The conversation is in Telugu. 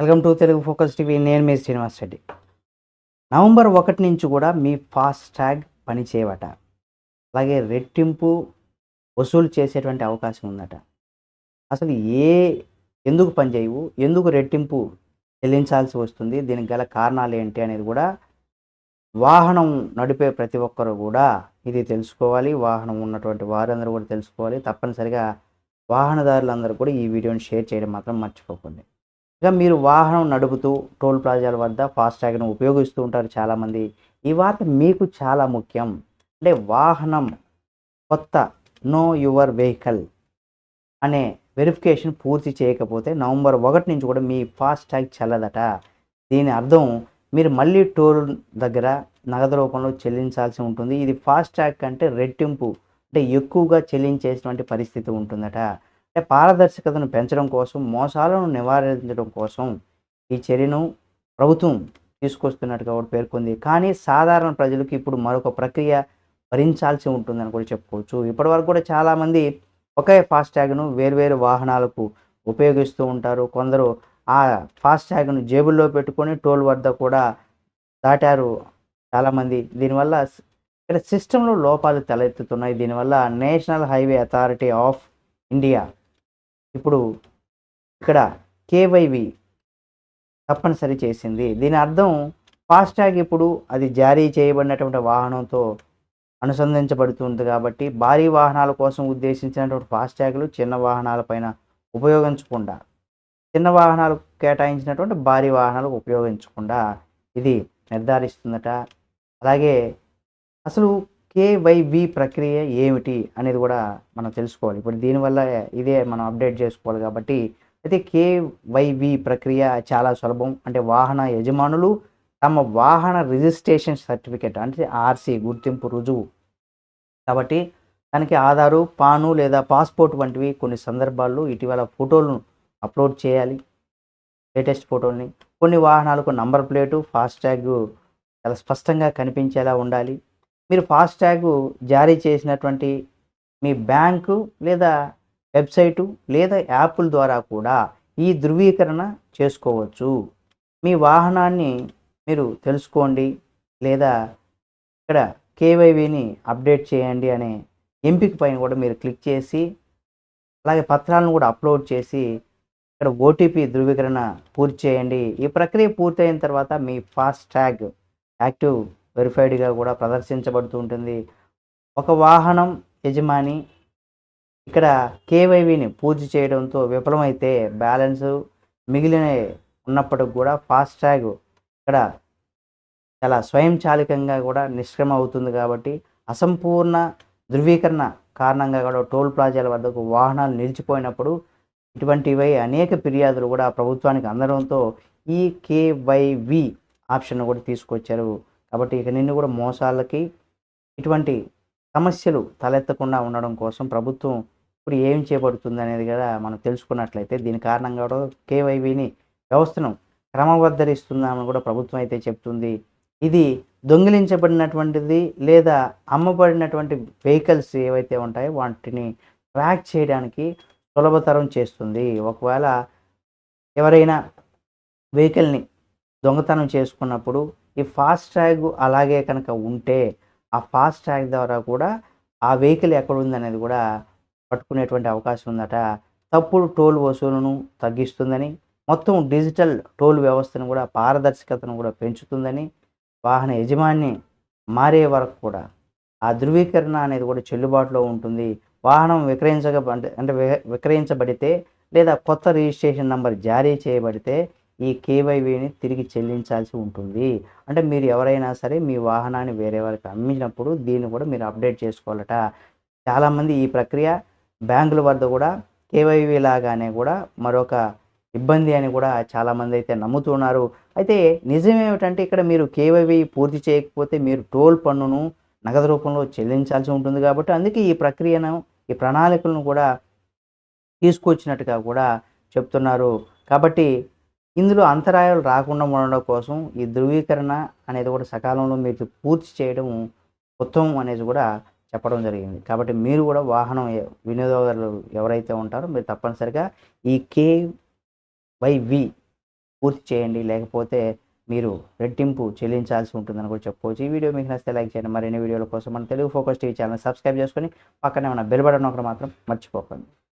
Welcome to Telugu focus TV. నేను మీ శ్రీనివాస్ రెడ్డి. నవంబర్ ఒకటి నుంచి కూడా మీ ఫాస్ట్ ట్యాగ్ పనిచేయవట అలాగే రెట్టింపు వసూలు చేసేటువంటి అవకాశం ఉందట. అసలు ఏ ఎందుకు పనిచేయవు ఎందుకు రెట్టింపు చెల్లించాల్సి వస్తుంది? దీనికి గల కారణాలు ఏంటి అనేది కూడా వాహనం నడిపే ప్రతి ఒక్కరు కూడా ఇది తెలుసుకోవాలి. వాహనం ఉన్నటువంటి వారందరూ కూడా తెలుసుకోవాలి. తప్పనిసరిగా వాహనదారులందరూ కూడా ఈ వీడియోని షేర్ చేయడం మాత్రం మర్చిపోకండి. ఇక మీరు వాహనం నడుపుతూ టోల్ ప్లాజాల వద్ద ఫాస్టాగ్ను ఉపయోగిస్తూ ఉంటారు చాలామంది. ఈ వార్త మీకు చాలా ముఖ్యం. అంటే వాహనం కొత్త నో యువర్ వెహికల్ అనే వెరిఫికేషన్ పూర్తి చేయకపోతే నవంబర్ ఒకటి నుంచి కూడా మీ ఫాస్టాగ్ చెల్లదట. దీని అర్థం మీరు మళ్ళీ టోల్ దగ్గర నగదు రూపంలో చెల్లించాల్సి ఉంటుంది. ఇది ఫాస్టాగ్ కంటే రెట్టింపు అంటే ఎక్కువగా చెల్లించేటువంటి పరిస్థితి ఉంటుందట. అంటే పారదర్శకతను పెంచడం కోసం మోసాలను నివారించడం కోసం ఈ చర్యను ప్రభుత్వం తీసుకొస్తున్నట్టుగా కూడా పేర్కొంది. కానీ సాధారణ ప్రజలకు ఇప్పుడు మరొక ప్రక్రియ భరించాల్సి ఉంటుందని కూడా చెప్పుకోవచ్చు. ఇప్పటివరకు కూడా చాలామంది ఒకే ఫాస్ట్యాగ్ను వేర్వేరు వాహనాలకు ఉపయోగిస్తూ ఉంటారు. కొందరు ఆ ఫాస్ట్యాగ్ను జేబుల్లో పెట్టుకొని టోల్ వద్ద కూడా దాటారు చాలామంది. దీనివల్ల ఇక్కడ సిస్టంలో లోపాలు తలెత్తుతున్నాయి. దీనివల్ల national highway authority of India ఇప్పుడు ఇక్కడ కేవైవి తప్పనిసరి చేసింది. దీని అర్థం ఫాస్టాగ్ ఇప్పుడు అది జారీ చేయబడినటువంటి వాహనంతో అనుసంధించబడుతుంది కాబట్టి భారీ వాహనాల కోసం ఉద్దేశించినటువంటి ఫాస్టాగ్లు చిన్న వాహనాలపైన ఉపయోగించకుండా చిన్న వాహనాలు కేటాయించినటువంటి భారీ వాహనాలకు ఉపయోగించకుండా ఇది నిర్ధారిస్తుందట. అలాగే అసలు కేవైవి ప్రక్రియ ఏమిటి అనేది కూడా మనం తెలుసుకోవాలి. ఇప్పుడు దీనివల్ల ఇదే మనం అప్డేట్ చేసుకోవాలి కాబట్టి అయితే కేవైవి ప్రక్రియ చాలా సులభం. అంటే వాహన యజమానులు తమ వాహన రిజిస్ట్రేషన్ సర్టిఫికేట్ అంటే ఆర్సీ గుర్తింపు రుజువు. కాబట్టి దానికి ఆధారు పాను లేదా పాస్పోర్ట్ వంటివి కొన్ని సందర్భాల్లో ఇటీవల ఫోటోలను అప్లోడ్ చేయాలి. లేటెస్ట్ ఫోటోల్ని. కొన్ని వాహనాలకు నంబర్ ప్లేటు ఫాస్ట్యాగ్ చాలా స్పష్టంగా కనిపించేలా ఉండాలి. మీరు ఫాస్టాగ్ జారీ చేసినటువంటి మీ బ్యాంకు లేదా వెబ్సైటు లేదా యాప్ల ద్వారా కూడా ఈ ధృవీకరణ చేసుకోవచ్చు. మీ వాహనాన్ని మీరు తెలుసుకోండి లేదా ఇక్కడ కేవైవిని అప్డేట్ చేయండి అనే ఎంపిక పైన కూడా మీరు క్లిక్ చేసి అలాగే పత్రాలను కూడా అప్లోడ్ చేసి ఇక్కడ ఓటీపీ ధృవీకరణ పూర్తి చేయండి. ఈ ప్రక్రియ పూర్తయిన తర్వాత మీ ఫాస్ట్ ట్యాగ్ యాక్టివ్ వెరిఫైడ్గా కూడా ప్రదర్శించబడుతూ ఉంటుంది ఒక వాహనం యజమాని ఇక్కడ కేవైవిని పూర్తి చేయడంతో విఫలమైతే బ్యాలెన్స్ మిగిలిన ఉన్నప్పటికి కూడా ఫాస్ట్ ట్యాగ్ ఇక్కడ చాలా స్వయంచాలికంగా కూడా నిష్క్రమ అవుతుంది కాబట్టి అసంపూర్ణ ధృవీకరణ కారణంగా కూడా టోల్ ప్లాజాల వద్దకు వాహనాలు నిలిచిపోయినప్పుడు ఇటువంటివై అనేక ఫిర్యాదులు కూడా ప్రభుత్వానికి అందడంతో ఈ కేవైవి ఆప్షన్ కూడా తీసుకొచ్చారు. కాబట్టి ఇక నిన్ను కూడా మోసాలకి ఇటువంటి సమస్యలు తలెత్తకుండా ఉండడం కోసం ప్రభుత్వం ఇప్పుడు ఏం చేపడుతుంది అనేది కూడా మనం తెలుసుకున్నట్లయితే దీని కారణంగా కూడా కేవైవిని వ్యవస్థను క్రమబద్ధరిస్తుందని కూడా ప్రభుత్వం అయితే చెప్తుంది. ఇది దొంగిలించబడినటువంటిది లేదా అమ్మబడినటువంటి వెహికల్స్ ఏవైతే ఉంటాయో వాటిని ట్రాక్ చేయడానికి సులభతరం చేస్తుంది. ఒకవేళ ఎవరైనా వెహికల్ని దొంగతనం చేసుకున్నప్పుడు ఈ ఫాస్ట్ ట్యాగ్ అలాగే కనుక ఉంటే ఆ ఫాస్ట్ ట్యాగ్ ద్వారా కూడా ఆ వెహికల్ ఎక్కడ ఉందనేది కూడా పట్టుకునేటువంటి అవకాశం ఉందట. తప్పుడు టోల్ వసూలును తగ్గిస్తుందని మొత్తం డిజిటల్ టోల్ వ్యవస్థను కూడా పారదర్శకతను కూడా పెంచుతుందని వాహన యజమాని మారే వరకు కూడా ఆ ధృవీకరణ అనేది కూడా చెల్లుబాటులో ఉంటుంది. వాహనం విక్రయించక అంటే వి- విక్రయించబడితే లేదా కొత్త రిజిస్ట్రేషన్ నంబర్ జారీ చేయబడితే ఈ కేవైవిని తిరిగి చెల్లించాల్సి ఉంటుంది. అంటే మీరు ఎవరైనా సరే మీ వాహనాన్ని వేరే వారికి అమ్మినప్పుడు దీన్ని కూడా మీరు అప్డేట్ చేసుకోవాలట. చాలామంది ఈ ప్రక్రియ బ్యాంకుల వద్ద కూడా కేవైవి లాగానే కూడా మరొక ఇబ్బంది అని కూడా చాలామంది అయితే నమ్ముతున్నారు అయితే నిజం ఏమిటంటే ఇక్కడ మీరు కేవైవి పూర్తి చేయకపోతే మీరు టోల్ పన్నును నగదు రూపంలో చెల్లించాల్సి ఉంటుంది కాబట్టి అందుకే ఈ ప్రక్రియను ఈ ప్రణాళికలను కూడా తీసుకొచ్చినట్టుగా కూడా చెప్తున్నారు. కాబట్టి ఇందులో అంతరాయాలు రాకుండా ఉండడం కోసం ఈ ధృవీకరణ అనేది కూడా సకాలంలో మీరు పూర్తి చేయడం ఉత్తమం అనేది కూడా చెప్పడం జరిగింది. కాబట్టి మీరు కూడా వాహనం వినియోగదారులు ఎవరైతే ఉంటారో మీరు తప్పనిసరిగా ఈ కే వై వి పూర్తి చేయండి. లేకపోతే మీరు రెట్టింపు చెల్లించాల్సి ఉంటుందని కూడా చెప్పుకోవచ్చు. ఈ వీడియో మీకు నచ్చితే లైక్ చేయండి. మరిన్ని వీడియోల కోసం మన Telugu focus TV channel subscribe చేసుకొని పక్కనే ఉన్న బెల్ బటన్ ఒకటి మాత్రం మర్చిపోకండి.